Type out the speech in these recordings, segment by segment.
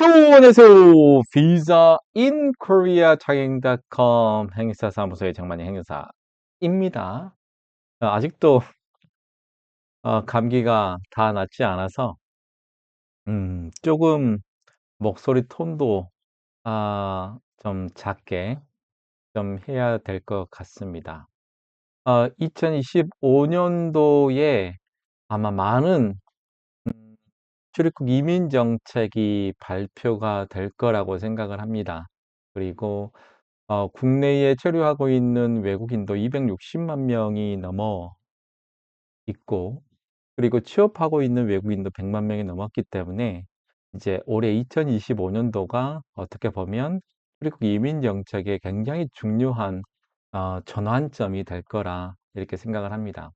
안녕하세요. 비자 인 코리아 차갱닷컴 행사 사무소의 장만희 행사입니다. 어, 아직도 어, 감기가 다 낫지 않아서 음, 조금 목소리 톤도 아, 좀 작게 좀 해야 될 것 같습니다. 어, 2025년도에 아마 많은 음, 출입국 이민 정책이 발표가 될 거라고 생각을 합니다. 그리고 어, 국내에 체류하고 있는 외국인도 260만 명이 넘어 있고, 그리고 취업하고 있는 외국인도 100만 명이 넘었기 때문에 이제 올해 2025년도가 어떻게 보면 출입국 이민 정책에 굉장히 중요한 어, 전환점이 될 거라 이렇게 생각을 합니다.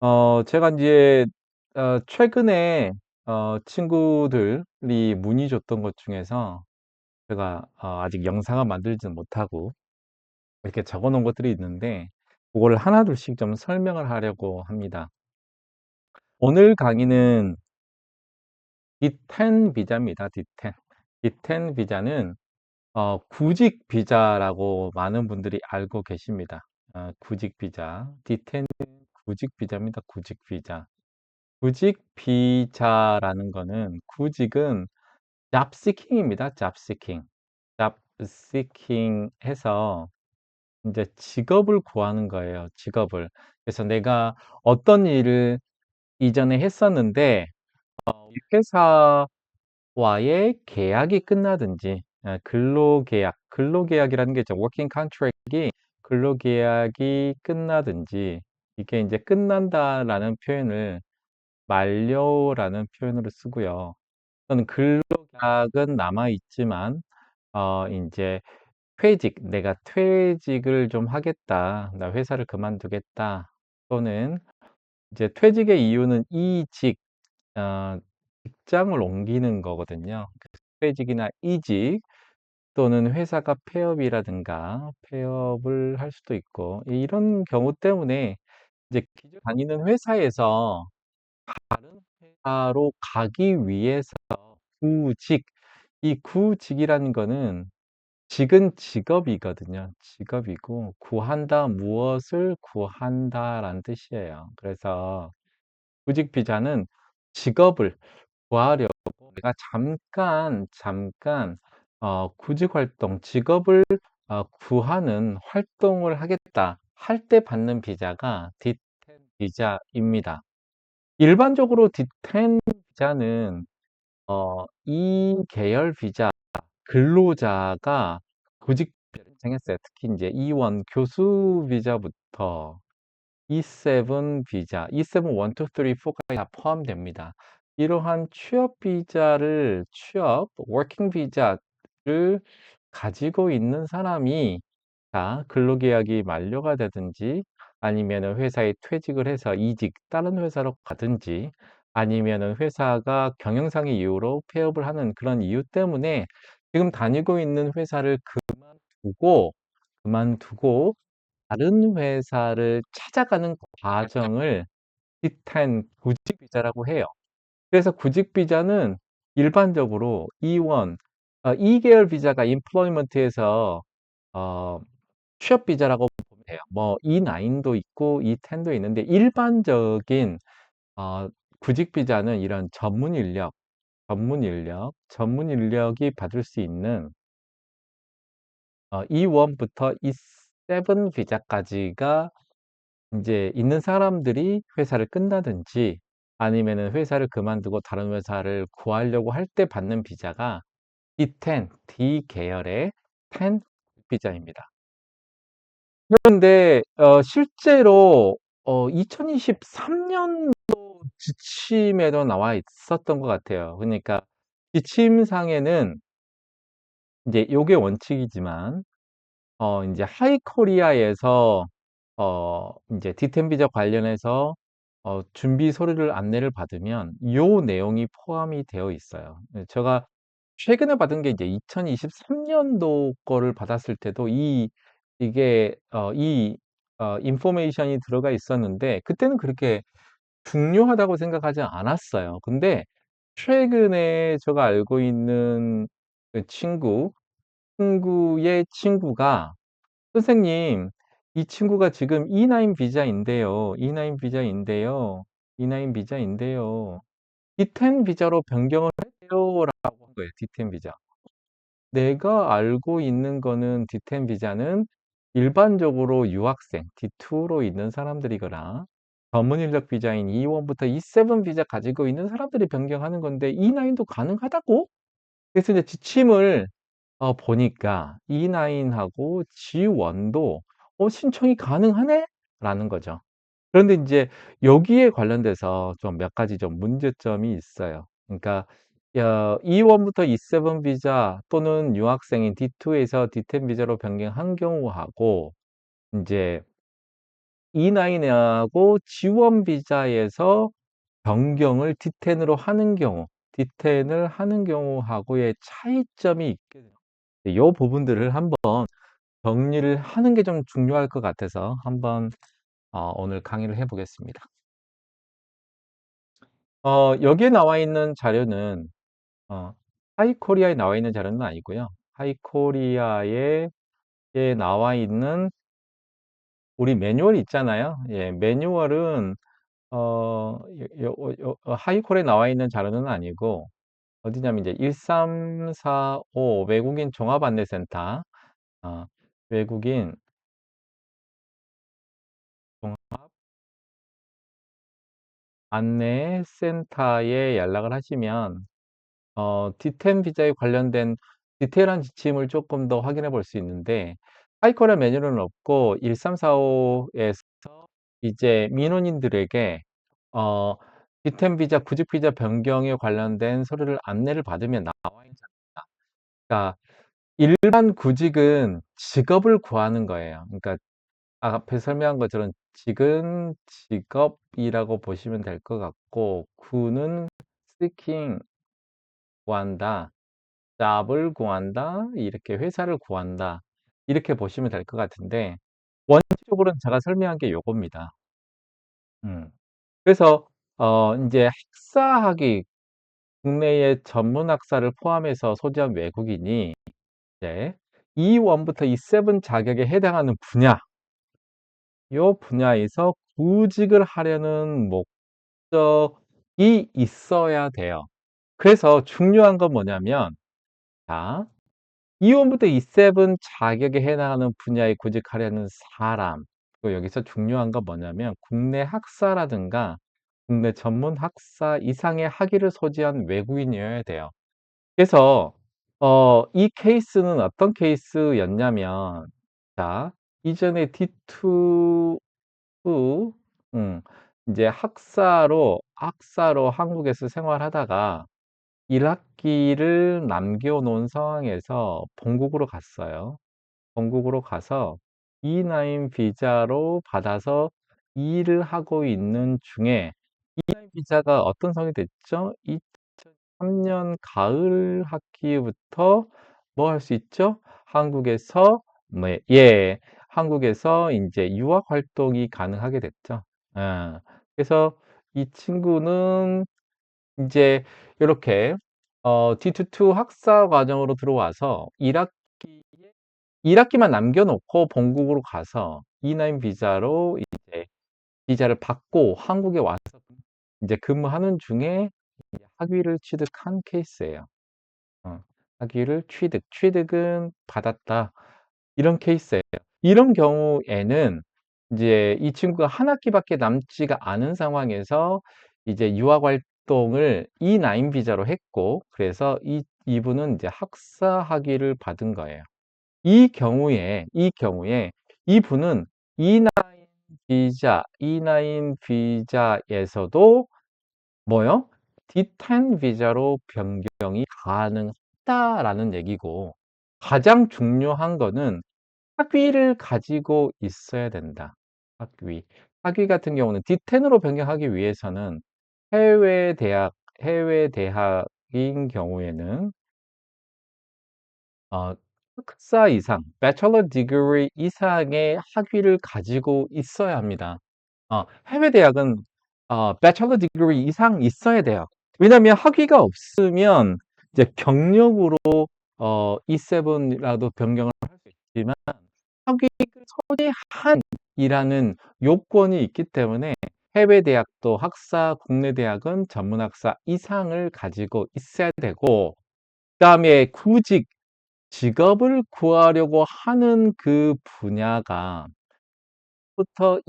어, 제가 이제 어, 최근에 어, 친구들이 문의 줬던 것 중에서 제가 어, 아직 영상을 만들지는 못하고 이렇게 적어 놓은 것들이 있는데 그거를 하나둘씩 좀 설명을 하려고 합니다. 오늘 강의는 D10 비자입니다. D10. D10 비자는 어, 구직 비자라고 많은 분들이 알고 계십니다. 어, 구직 비자. D10 구직 비자입니다. 구직 비자. 구직 비자라는 거는 구직은 seeking. job seeking 해서 이제 직업을 구하는 거예요. 직업을. 그래서 내가 어떤 일을 이전에 했었는데 어, 회사와의 계약이 끝나든지 어, 근로계약, 근로계약이라는 게 working contract이 근로계약이 끝나든지 이게 이제 끝난다라는 표현을 만료라는 표현으로 쓰고요. 또는 근로계약은 남아 있지만 어 이제 퇴직, 내가 퇴직을 좀 하겠다. 나 회사를 그만두겠다. 또는 이제 퇴직의 이유는 이직, 어, 직장을 옮기는 거거든요. 퇴직이나 이직 또는 회사가 폐업이라든가 폐업을 할 수도 있고 이런 경우 때문에 이제 기존 다니는 회사에서 다른 회사로 가기 위해서 구직, 이 구직이라는 거는 직은 직업이거든요. 직업이고 구한다, 무엇을 구한다라는 뜻이에요. 그래서 구직 비자는 직업을 구하려고 내가 잠깐 잠깐 어, 구직 활동, 직업을 어, 구하는 활동을 하겠다 할 때 받는 비자가 D10 비자입니다. 일반적으로 D10 비자는 어, 이 계열 비자 근로자가 구직 신청했어요. 특히 이제 E1 교수 비자부터 E7 비자, E7 1, 2, 3, 4까지 다 포함됩니다. 이러한 취업 비자를 취업, 워킹 비자를 가지고 있는 사람이 자, 근로계약이 만료가 되든지 아니면 회사에 퇴직을 해서 이직 다른 회사로 가든지 아니면 회사가 경영상의 이유로 폐업을 하는 그런 이유 때문에 지금 다니고 있는 회사를 그만두고 그만두고 다른 회사를 찾아가는 과정을 D10 구직 비자라고 해요. 그래서 구직 비자는 일반적으로 E1, 어, 2계열 비자가 인플로이먼트에서 어, 취업 비자라고 돼요. 뭐 E9도 있고 E10도 있는데 일반적인 어, 구직 비자는 이런 전문 인력, 전문 인력, 전문 인력이 받을 수 있는 어, E1부터 E7 비자까지가 이제 있는 사람들이 회사를 끝나든지 아니면은 회사를 그만두고 다른 회사를 구하려고 할 때 받는 비자가 D10, D 계열의 10 비자입니다. 그런데 어, 실제로 어, 2023년도 지침에도 나와 있었던 것 같아요. 그러니까 지침상에는 이제 요게 원칙이지만 어, 이제 하이코리아에서 어, 이제 디템 비자 관련해서 어, 준비 서류를 안내를 받으면 요 내용이 포함이 되어 있어요. 네, 제가 최근에 받은 게 이제 2023년도 거를 받았을 때도 이 이게 어, 이 어, 인포메이션이 들어가 있었는데 그때는 그렇게 중요하다고 생각하지 않았어요. 근데 최근에 제가 알고 있는 그 친구, 친구의 친구가 선생님, 이 친구가 지금 E9 비자인데요. E9 비자인데요. E9 비자인데요. D10 비자로 변경을 해요라고 한 거예요. D10 비자. 내가 알고 있는 거는 D10 비자는 일반적으로 유학생 D2로 있는 사람들이거나 전문 인력 비자인 E1부터 E7 비자 가지고 있는 사람들이 변경하는 건데 E9도 가능하다고? 그래서 이제 지침을 어, 보니까 E9하고 G1도 어, 신청이 가능하네? 라는 거죠. 그런데 이제 여기에 관련돼서 좀 몇 가지 좀 문제점이 있어요. 그러니까 어, E1부터 E7 비자 또는 유학생인 D2에서 D10 비자로 변경한 경우하고 이제 E9하고 G1 비자에서 변경을 D10으로 하는 경우, D10을 하는 경우하고의 차이점이 있게 돼요. 이 부분들을 한번 정리를 하는 게 좀 중요할 것 같아서 한번 어, 오늘 강의를 해보겠습니다. 어, 여기에 나와 있는 자료는 어, 하이코리아에 나와 있는 자료는 아니고요. 하이코리아에 나와 있는 우리 매뉴얼 있잖아요. 예, 매뉴얼은 어, 요, 요, 요, 어, 하이콜에 나와 있는 자료는 아니고 어디냐면 이제 1345 외국인 종합 안내센터 어, 외국인 종합 안내센터에 연락을 하시면 어, D10 비자에 관련된 디테일한 지침을 조금 더 확인해 볼 수 있는데 하이콜의 매뉴얼은 없고 1345에서 이제 민원인들에게 어, D10 비자, 구직 비자 변경에 관련된 서류를 안내를 받으면 나와 있는 니다 그러니까 일반 구직은 직업을 구하는 거예요. 그러니까 앞에 설명한 것처럼 직은 직업이라고 보시면 될 것 같고 구는 seeking 구한다. 잡을 구한다. 이렇게 회사를 구한다. 이렇게 보시면 될 것 같은데 원칙적으로는 제가 설명한 게 요겁니다. 음. 그래서 어 인제 학사학위 국내의 전문 학사를 포함해서 소지한 외국인이 이제 E1부터 E7 자격에 해당하는 분야 요 분야에서 구직을 하려는 목적이 있어야 돼요. 그래서 중요한 건 뭐냐면 자 E1부터 E7 자격에 해당하는 분야에 구직하려는 사람 그 여기서 중요한 건 뭐냐면 국내 학사라든가 국내 전문 학사 이상의 학위를 소지한 외국인이어야 돼요. 그래서 어, 이 케이스는 어떤 케이스였냐면 자 이전에 D2 음, 이제 학사로 학사로 한국에서 생활하다가 1학기를 남겨놓은 상황에서 본국으로 갔어요. 본국으로 가서 E9 비자로 받아서 일을 하고 있는 중에 E9 비자가 어떤 성이 됐죠? 2003년 가을 학기부터 뭐 할 수 있죠? 한국에서 뭐 예, 한국에서 이제 유학 활동이 가능하게 됐죠. 예. 그래서 이 친구는 이제 이렇게 어, D22 학사 과정으로 들어와서 1학기에 1학기만 남겨 놓고 본국으로 가서 E9 비자로 이제 비자를 받고 한국에 와서 이제 근무하는 중에 학위를 취득한 케이스예요. 어, 학위를 취득, 취득은 받았다. 이런 케이스예요. 이런 경우에는 이제 이 친구가 한 학기밖에 남지가 않은 상황에서 이제 유학 활 동을 E9 비자로 했고 그래서 이 이분은 이제 학사 학위를 받은 거예요. 이 경우에 이 경우에 이분은 E9 비자, E9 비자에서도 뭐요? D10 비자로 변경이 가능하다라는 얘기고 가장 중요한 거는 학위를 가지고 있어야 된다. 학위. 학위 같은 경우는 D10으로 변경하기 위해서는 해외 대학, 해외 대학인 경우에는 어, 학사 이상, bachelor degree 이상의 학위를 가지고 있어야 합니다. 어, 해외 대학은 어, bachelor degree 이상 있어야 돼요. 왜냐면 학위가 없으면 이제 경력으로 어 E7 라도 변경을 할 수 있지만 학위를 소지한 이라는 요건이 있기 때문에 해외 대학도 학사, 국내 대학은 전문 학사 이상을 가지고 있어야 되고 그 다음에 구직 직업을 구하려고 하는 그 분야가 부터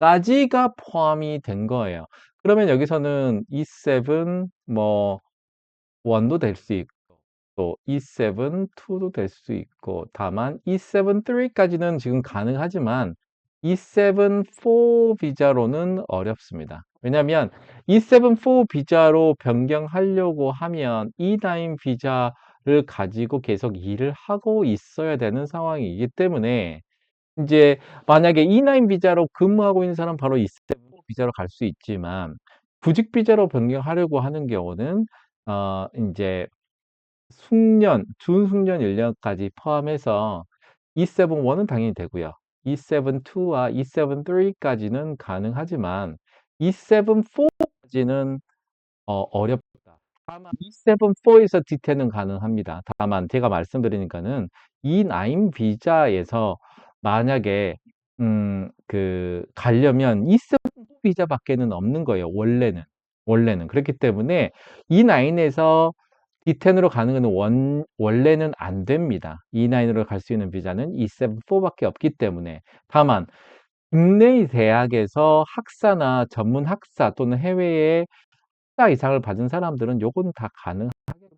E7까지가 포함이 된 거예요. 그러면 여기서는 E7 뭐 1도 될 수 있고 또 E7 2도 될 수 있고 다만 E7 3까지는 지금 가능하지만 E7 4 비자로는 어렵습니다. 왜냐하면 E7 4 비자로 변경하려고 하면 E9 비자를 가지고 계속 일을 하고 있어야 되는 상황이기 때문에 이제 만약에 E9 비자로 근무하고 있는 사람 바로 E7 비자로 갈 수 있지만 구직 비자로 변경하려고 하는 경우는 어 인제 숙련, 준숙련 인력까지 포함해서 E7 1은 당연히 되고요. E7 2와 E7 3까지는 가능하지만 E7 4까지는 어 어렵다. 다만 E7 4에서 D10은 가능합니다. 다만 제가 말씀드리니까는 E9 비자에서 만약에 음 그 가려면 E7 비자밖에는 없는 거예요, 원래는. 원래는. 그렇기 때문에 E9에서 E10으로 가는 거는 원 원래는 안 됩니다. E9으로 갈 수 있는 비자는 E7 4밖에 없기 때문에. 다만 국내 대학에서 학사나 전문 학사 또는 해외에 학사 이상을 받은 사람들은 요건 다 가능하게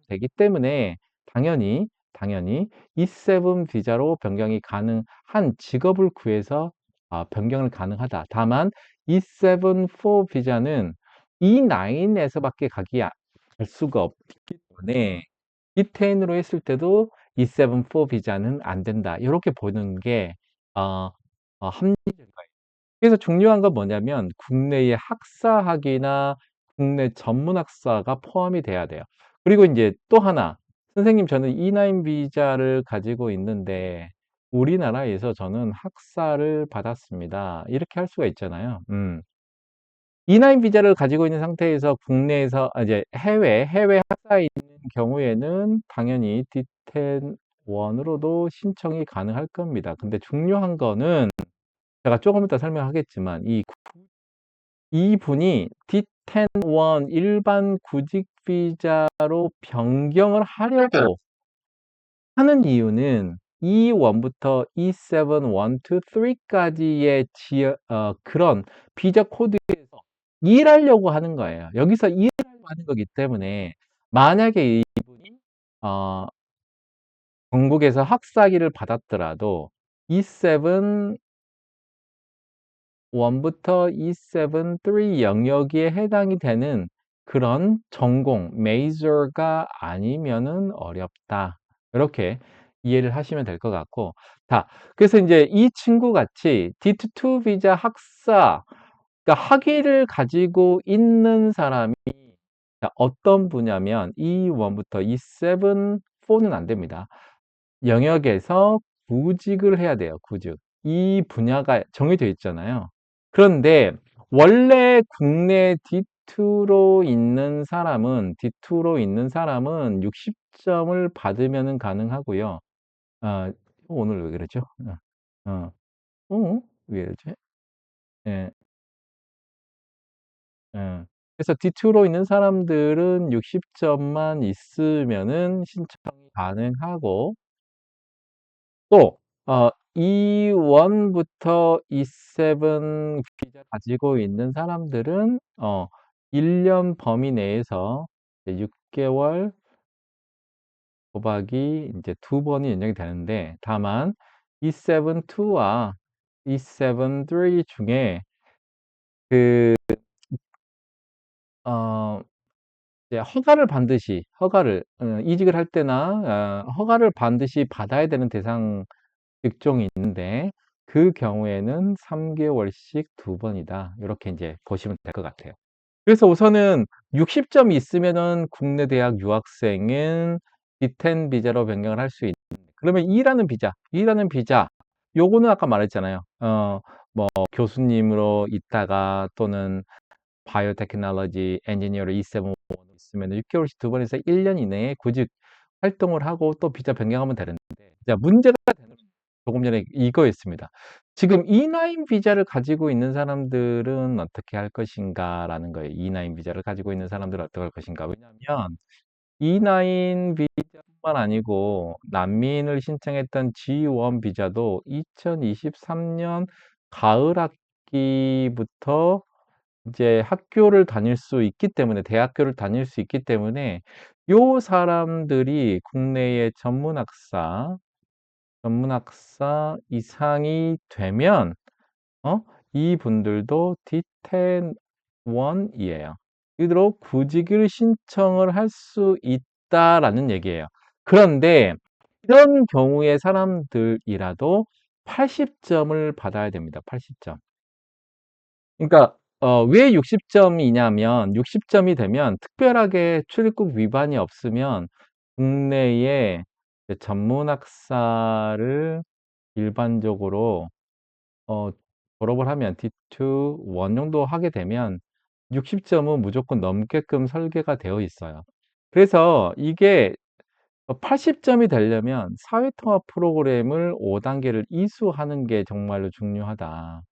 되기 때문에 당연히 당연히 E7 비자로 변경이 가능한 직업을 구해서 아 변경을 가능하다. 다만 E7 4 비자는 E9에서밖에 가기 아 갈 수가 없기 때문에 E10으로 했을 때도 E7 4 비자는 안 된다. 요렇게 보는 게 어 어 합리적인 거예요. 그래서 중요한 건 뭐냐면 국내의 학사 학위나 국내 전문 학사가 포함이 돼야 돼요. 그리고 인제 또 하나 선생님 저는 E9 비자를 가지고 있는데 우리나라에서 저는 학사를 받았습니다. 이렇게 할 수가 있잖아요. 음. E9 비자를 가지고 있는 상태에서 국내에서 아 이제 해외, 해외 학사에 있는 경우에는 당연히 D10 1으로도 신청이 가능할 겁니다. 근데 중요한 거는 제가 조금 이따 설명하겠지만 이 이분이 D10 1 일반 구직 비자로 변경을 하려고 하는 이유는 E1부터 E7 1, 2, 3까지의 지어 어 그런 비자 코드에서 일하려고 하는 거예요. 여기서 일하려고 하는 거기 때문에 만약에 이분이 어 전국에서 학사학위를 받았더라도 E7 1부터 E7 3 영역에 해당이 되는 그런 전공 major가 아니면은 어렵다. 이렇게 이해를 하시면 될 것 같고 자 그래서 인제 이 친구 같이 D2 비자 학사 그러니까 학위를 가지고 있는 사람이 자 어떤 분야면 E1부터 E7 4는 안 됩니다. 영역에서 구직을 해야 돼요, 구직. 이 분야가 정해져 있잖아요. 그런데 원래 국내 D2로 있는 사람은 D2로 있는 사람은 60점을 받으면은 가능하고요. 아 오늘 왜 그러죠? 어. 어. 어? 왜 이러지? 예. 예. 그래서 D2로 있는 사람들은 60 점만 있으면은 신청이 가능하고 또 어 E1부터 E7 비자 가지고 있는 사람들은 어 1 년 범위 내에서 이제 6개월 곱하기 인제 2 번이 인정이 되는데 다만 E7 2와 E7 3 중에 그 어 이제 허가를 반드시 허가를 어 이직을 할 때나 어 허가를 반드시 받아야 되는 대상 직종이 있는데 그 경우에는 3 개월씩 2 번이다. 요렇게 인제 보시면 될 것 같아요. 그래서 우선은 60 점이 있으면은 국내 대학 유학생은 D10 비자로 변경을 할 수 있는 그러면 E라는 비자, E라는 비자 요거는 아까 말했잖아요. 어 뭐 교수님으로 있다가 또는 바이오테크놀로지 엔지니어로 E7 있으면 6개월씩 두 번에서 1년 이내에 구직 활동을 하고 또 비자 변경하면 되는데 자, 문제가 되는 건 조금 전에 이거였습니다. 지금 E9 비자를 가지고 있는 사람들은 어떻게 할 것인가라는 거예요. E9 비자를 가지고 있는 사람들은 어떻게 할 것인가. 왜냐하면 E9 비자뿐만 아니고 난민을 신청했던 G1 비자도 2023년 가을 학기부터 이제 학교를 다닐 수 있기 때문에 대학교를 다닐 수 있기 때문에 요 사람들이 국내의 전문학사 전문학사 이상이 되면 어? 이분들도 D10 1이에요. 이대로 구직을 신청을 할 수 있다라는 얘기예요. 그런데 이런 경우의 사람들이라도 80점을 받아야 됩니다. 80점. 그러니까 어, 왜 60점이냐면 60점이 되면 특별하게 출입국 위반이 없으면 국내에 전문 학사를 일반적으로 어, 졸업을 하면 D2 원 정도 하게 되면 60점은 무조건 넘게끔 설계가 되어 있어요. 그래서 이게 80점이 되려면 사회통합 프로그램을 5단계를 이수하는 게 정말로 중요하다.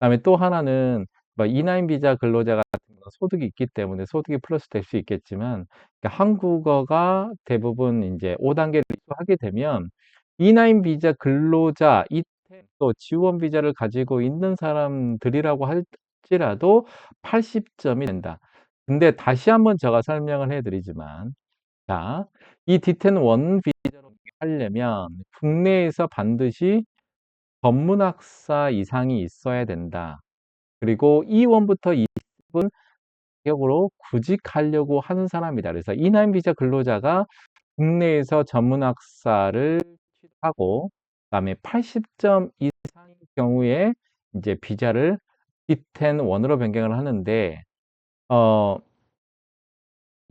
그다음에 또 하나는 뭐 E9 비자 근로자 같은 경우는 소득이 있기 때문에 소득이 플러스 될 수 있겠지만 그러니까 한국어가 대부분 이제 5단계를 이수하게 되면 E9 비자 근로자 이또 지원 비자를 가지고 있는 사람들이라고 할지라도 80점이 된다. 근데 다시 한번 제가 설명을 해드리지만 자, 이 D10 원 비자로 하려면 국내에서 반드시 전문학사 이상이 있어야 된다. 그리고 E1부터 E10은 자격으로 구직하려고 하는 사람이다. 그래서 E9 비자 근로자가 국내에서 전문 학사를 취득하고 그다음에 80점 이상의 경우에 이제 비자를 D10 원으로 변경을 하는데 어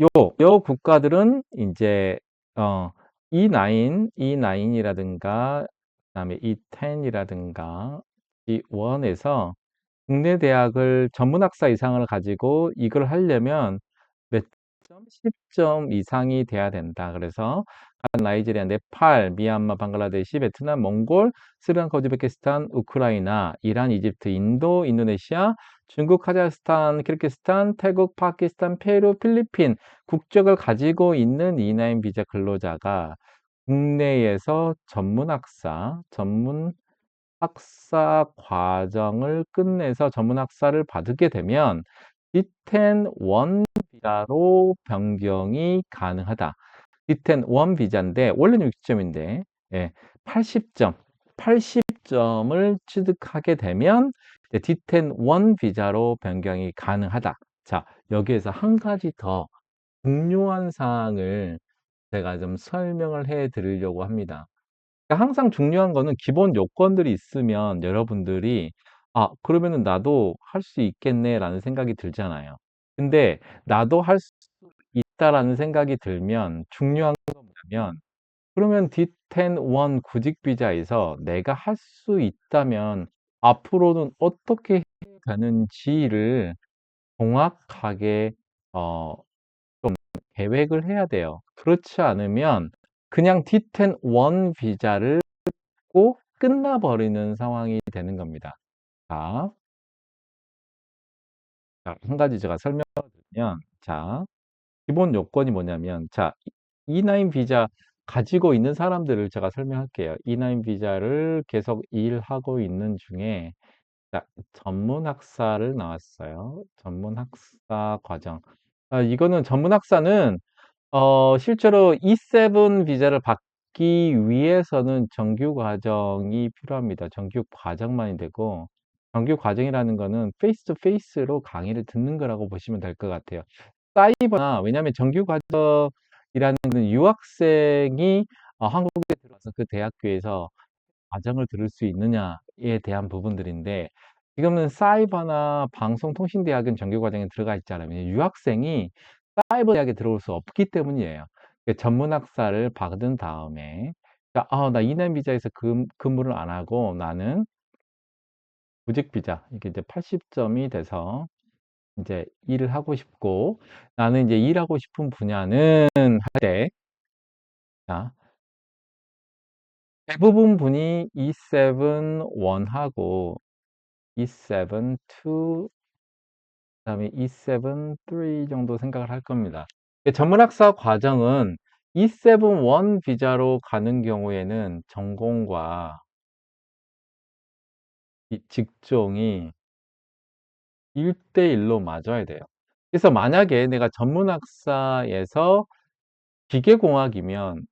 요, 요 국가들은 이제 어 E9, E9이라든가 그다음에 E10이라든가 E1에서 국내 대학을 전문학사 이상을 가지고 이걸 하려면 몇 점? 10점 이상이 돼야 된다. 그래서 나이지리아, 네팔, 미얀마, 방글라데시, 베트남, 몽골, 스리랑카, 우즈베키스탄, 우크라이나, 이란, 이집트, 인도, 인도네시아, 중국, 카자흐스탄, 키르기스탄, 태국, 파키스탄, 페루, 필리핀 국적을 가지고 있는 E9 비자 근로자가 국내에서 전문학사, 전문 학사 과정을 끝내서 전문 학사를 받게 되면 D10 원 비자로 변경이 가능하다. D10 원 비자인데 원래는 60점인데 예, 80점, 80점을 취득하게 되면 D10 원 비자로 변경이 가능하다. 자, 여기에서 한 가지 더 중요한 사항을 제가 좀 설명을 해 드리려고 합니다. 그러니까 항상 중요한 거는 기본 요건들이 있으면 여러분들이 아, 그러면은 나도 할 수 있겠네라는 생각이 들잖아요. 근데 나도 할 수 있다라는 생각이 들면 중요한 건 뭐냐면 그러면 D10 원 구직 비자에서 내가 할 수 있다면 앞으로는 어떻게 해야 되는지를 정확하게 어, 좀 계획을 해야 돼요. 그렇지 않으면 그냥 D10 원 비자를 꼭 끝나버리는 상황이 되는 겁니다. 자, 자, 한 가지 제가 설명을 드리면, 자, 기본 요건이 뭐냐면, 자, E9 비자 가지고 있는 사람들을 제가 설명할게요. E9 비자를 계속 일하고 있는 중에, 자, 전문 학사를 나왔어요. 전문 학사 과정. 아, 이거는 전문 학사는 어, 실제로 E7 비자를 받기 위해서는 정규 과정이 필요합니다. 정규 과정만이 되고, 정규 과정이라는 거는 페이스 투 페이스로 강의를 듣는 거라고 보시면 될 것 같아요. 사이버나, 왜냐하면 정규 과정이라는 거는 유학생이 어, 한국에 들어와서 그 대학교에서 과정을 들을 수 있느냐에 대한 부분들인데, 지금은 사이버나 방송통신대학은 정규 과정에 들어가 있잖아요. 유학생이 사이버 대학에 들어올 수 없기 때문이에요. 그 전문 학사를 받은 다음에 그러니까 아, 나 이남 비자에서 근, 근무를 안 하고 나는 구직 비자 이게 이제 80점이 돼서 이제 일을 하고 싶고 나는 이제 일하고 싶은 분야는 할 때, 자, 대부분 분이 E7-1하고 E7-2, 그다음에 E7-3 정도 생각을 할 겁니다. 전문학사 과정은 E7-1 비자로 가는 경우에는 전공과 이 직종이 1대1로 맞아야 돼요. 그래서 만약에 내가 전문학사에서 기계공학이면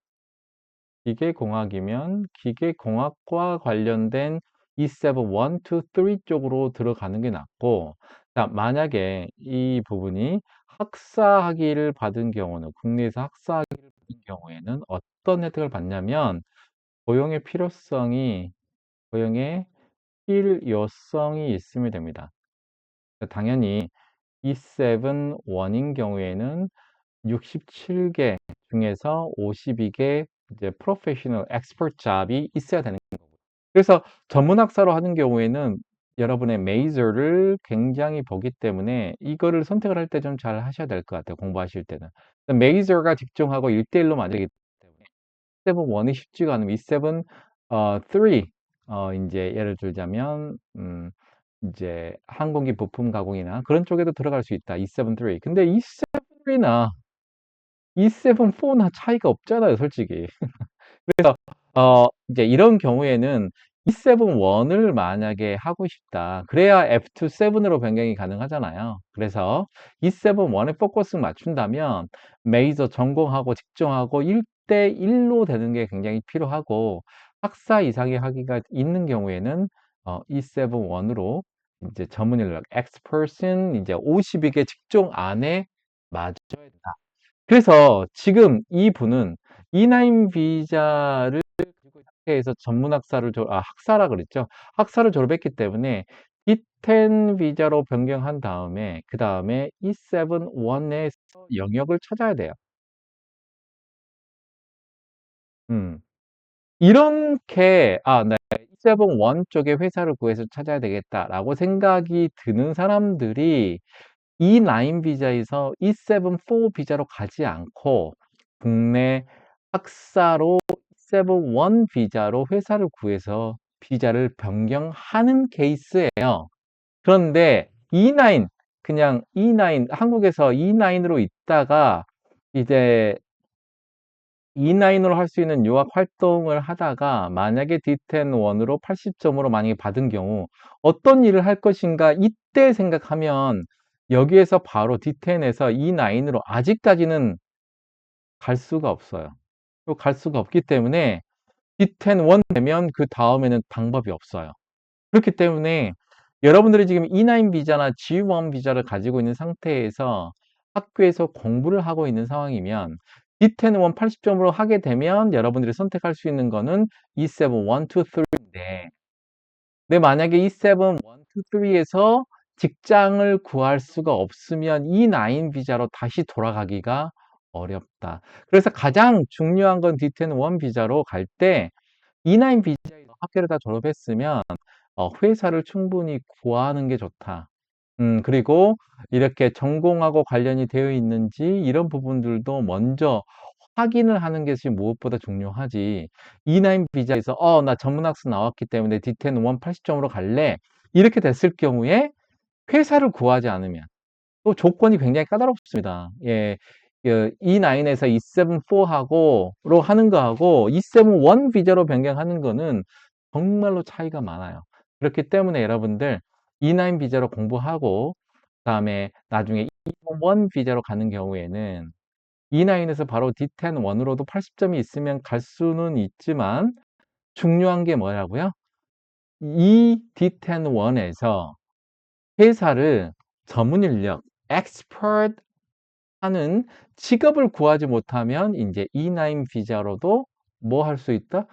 기계공학이면 기계공학과 관련된 E7 1, 2, 3 쪽으로 들어가는 게 낫고 자, 만약에 이 부분이 학사 학위를 받은 경우는 국내에서 학사 학위를 받은 경우에는 어떤 혜택을 받냐면 고용의 필요성이 고용의 필요성이 있으면 됩니다. 당연히 E7 1인 경우에는 67개 중에서 52개 이제 프로페셔널 엑스퍼트 잡이 있어야 되는 거고. 그래서 전문학사로 하는 경우에는 여러분의 메이저를 굉장히 보기 때문에 이거를 선택을 할 때 좀 잘 하셔야 될 것 같아요. 공부하실 때는. 메이저가 직종하고 1대1로 맞기 때문에 7 1이 쉽지가 않으면 E7 어, 3 어, 이제 예를 들자면 음, 이제 항공기 부품 가공이나 그런 쪽에도 들어갈 수 있다. E7 3. 근데 E7 3나 E7 4나 차이가 없잖아요, 솔직히. 그래서 어 이제 이런 경우에는 E7 1을 만약에 하고 싶다. 그래야 F2 7으로 변경이 가능하잖아요. 그래서 E7 1에 포커스 맞춘다면 메이저 전공하고 직종하고 1대 1로 되는 게 굉장히 필요하고 학사 이상의 학위가 있는 경우에는 어, E7 1으로 이제 전문 인력 엑스퍼슨 이제 52개 직종 안에 맞아야 된다. 그래서 지금 이 분은 E9 비자를 상태에서 전문학사를 졸, 아, 학사라 그랬죠. 학사를 졸업했기 때문에 E10 비자로 변경한 다음에 그 다음에 E7 1에서 영역을 찾아야 돼요. 음. 이렇게 아, 네. E7 1 쪽에 회사를 구해서 찾아야 되겠다라고 생각이 드는 사람들이 E9 비자에서 E7 4 비자로 가지 않고 국내 학사로 E7 1 비자로 회사를 구해서 비자를 변경하는 케이스예요. 그런데 E9 그냥 E9 한국에서 E9으로 있다가 이제 E9으로 할 수 있는 유학 활동을 하다가 만약에 D10 1으로 80점으로 만약에 받은 경우 어떤 일을 할 것인가 이때 생각하면 여기에서 바로 D10에서 E9으로 아직까지는 갈 수가 없어요. 갈 수가 없기 때문에 D10 1 되면 그 다음에는 방법이 없어요. 그렇기 때문에 여러분들이 지금 E9 비자나 G1 비자를 가지고 있는 상태에서 학교에서 공부를 하고 있는 상황이면 D10 1 80점으로 하게 되면 여러분들이 선택할 수 있는 거는 E7 1, 2, 3인데 근데 만약에 E7 1, 2, 3에서 직장을 구할 수가 없으면 E9 비자로 다시 돌아가기가 어렵다. 그래서 가장 중요한 건 D10 1 비자로 갈 때 E9 비자에서 학교를 다 졸업했으면 어, 회사를 충분히 구하는 게 좋다. 음, 그리고 이렇게 전공하고 관련이 되어 있는지 이런 부분들도 먼저 확인을 하는 것이 무엇보다 중요하지. E9 비자에서 어, 나 전문학사 나왔기 때문에 D10 1 80점으로 갈래. 이렇게 됐을 경우에 회사를 구하지 않으면 또 조건이 굉장히 까다롭습니다. 예. 그 E9에서 E7-4하고로 하는 거하고 E7-1 비자로 변경하는 거는 정말로 차이가 많아요. 그렇기 때문에 여러분들 E9 비자로 공부하고 그다음에 나중에 E1 비자로 가는 경우에는 E9에서 바로 D10 1으로도 80점이 있으면 갈 수는 있지만 중요한 게 뭐라고요? 이 D10 1에서 회사를 전문 인력, expert 하는 직업을 구하지 못하면 이제 E9 비자로도 뭐 할 수 있다?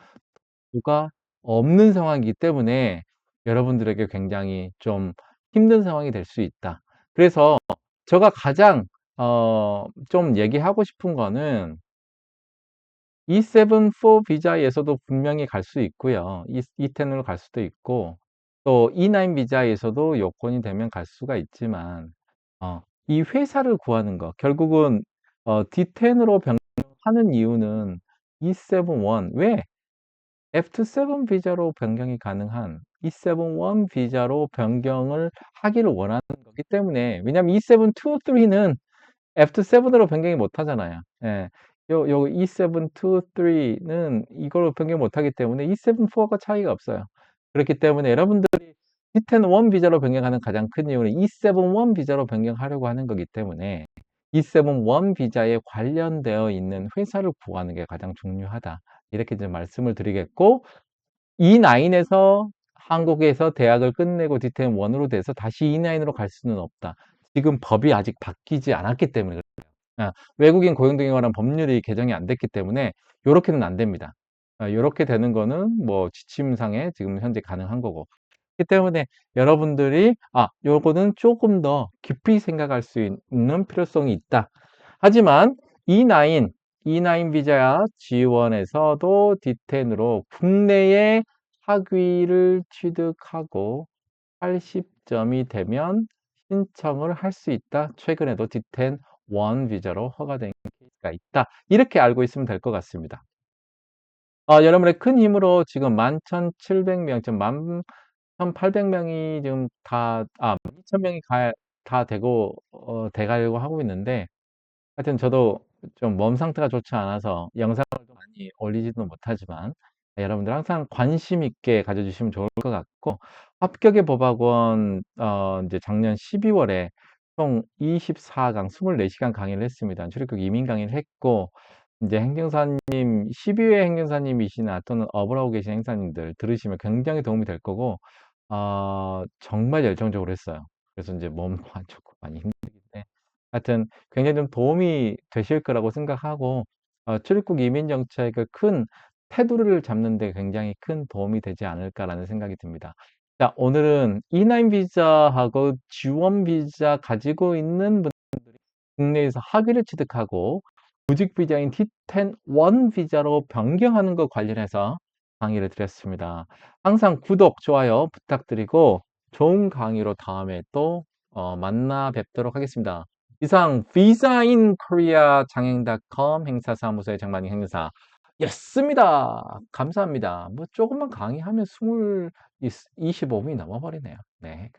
뭐가 없는 상황이기 때문에 여러분들에게 굉장히 좀 힘든 상황이 될 수 있다. 그래서 제가 가장 어, 좀 얘기하고 싶은 거는 E7-4 비자에서도 분명히 갈 수 있고요. E10으로 갈 수도 있고 또 E9 비자에서도 요건이 되면 갈 수가 있지만 어, 이 회사를 구하는 거. 결국은 어, D10으로 변경하는 이유는 E71 왜? F7 비자로 변경이 가능한 E71 비자로 변경을 하기를 원하는 거기 때문에 왜냐면 E7, 2, 3는 F7으로 변경이 못 하잖아요. 예. 요, 요 E7, 2, 3는 이걸로 변경 못 하기 때문에 E7, 4가 차이가 없어요. 그렇기 때문에 여러분들이 E10 1 비자로 변경하는 가장 큰 이유는 E7 1 비자로 변경하려고 하는 거기 때문에 E7 1 비자에 관련되어 있는 회사를 구하는 게 가장 중요하다. 이렇게 좀 말씀을 드리겠고, E9에서 한국에서 대학을 끝내고 D10 1으로 돼서 다시 E9으로 갈 수는 없다. 지금 법이 아직 바뀌지 않았기 때문에 그래요. 아, 외국인 고용등에 관한 법률이 개정이 안 됐기 때문에 이렇게는 안 됩니다. 이렇게 되는 거는 뭐 지침상에 지금 현재 가능한 거고. 그렇기 때문에 여러분들이 아 요거는 조금 더 깊이 생각할 수 있는 필요성이 있다 하지만 E9 E9 비자 지원에서도 D10으로 국내에 학위를 취득하고 80점이 되면 신청을 할 수 있다. 최근에도 D10 원 비자로 허가된 케이스가 있다. 이렇게 알고 있으면 될 것 같습니다. 어, 여러분의 큰 힘으로 지금 11,700명, 1,800명이 지금 다 아 2,000명이 가 다 되고 어 돼 가려고 하고 있는데 하여튼 저도 좀 몸 상태가 좋지 않아서 영상을 많이 올리지는 못하지만 여러분들 항상 관심 있게 가져 주시면 좋을 것 같고 합격의 법학원 어 인제 작년 12 월에 총 24강 24시간 강의를 했습니다. 출입국 이민 강의를 했고 인제 행정사님 12회 행정사님이시나 또는 업을 하고 계신 행사님들 들으시면 굉장히 도움이 될 거고 어, 정말 열정적으로 했어요. 그래서 이제 몸도 안 좋고 많이 힘들긴데, 하여튼 굉장히 좀 도움이 되실 거라고 생각하고, 어, 출입국 이민 정책을 큰 테두리를 잡는 데 굉장히 큰 도움이 되지 않을까라는 생각이 듭니다. 자, 오늘은 E9 비자하고 G1 비자 가지고 있는 분들이 국내에서 학위를 취득하고 구직 비자인 T10 1 비자로 변경하는 것 관련해서 강의를 드렸습니다. 항상 구독, 좋아요 부탁드리고 좋은 강의로 다음에 또 어, 만나 뵙도록 하겠습니다. 이상 비자인 코리아 장행닷컴 행사사무소의 장만희 행사 였습니다. 감사합니다. 뭐 조금만 강의하면 20, 25분이 넘어버리네요. 네.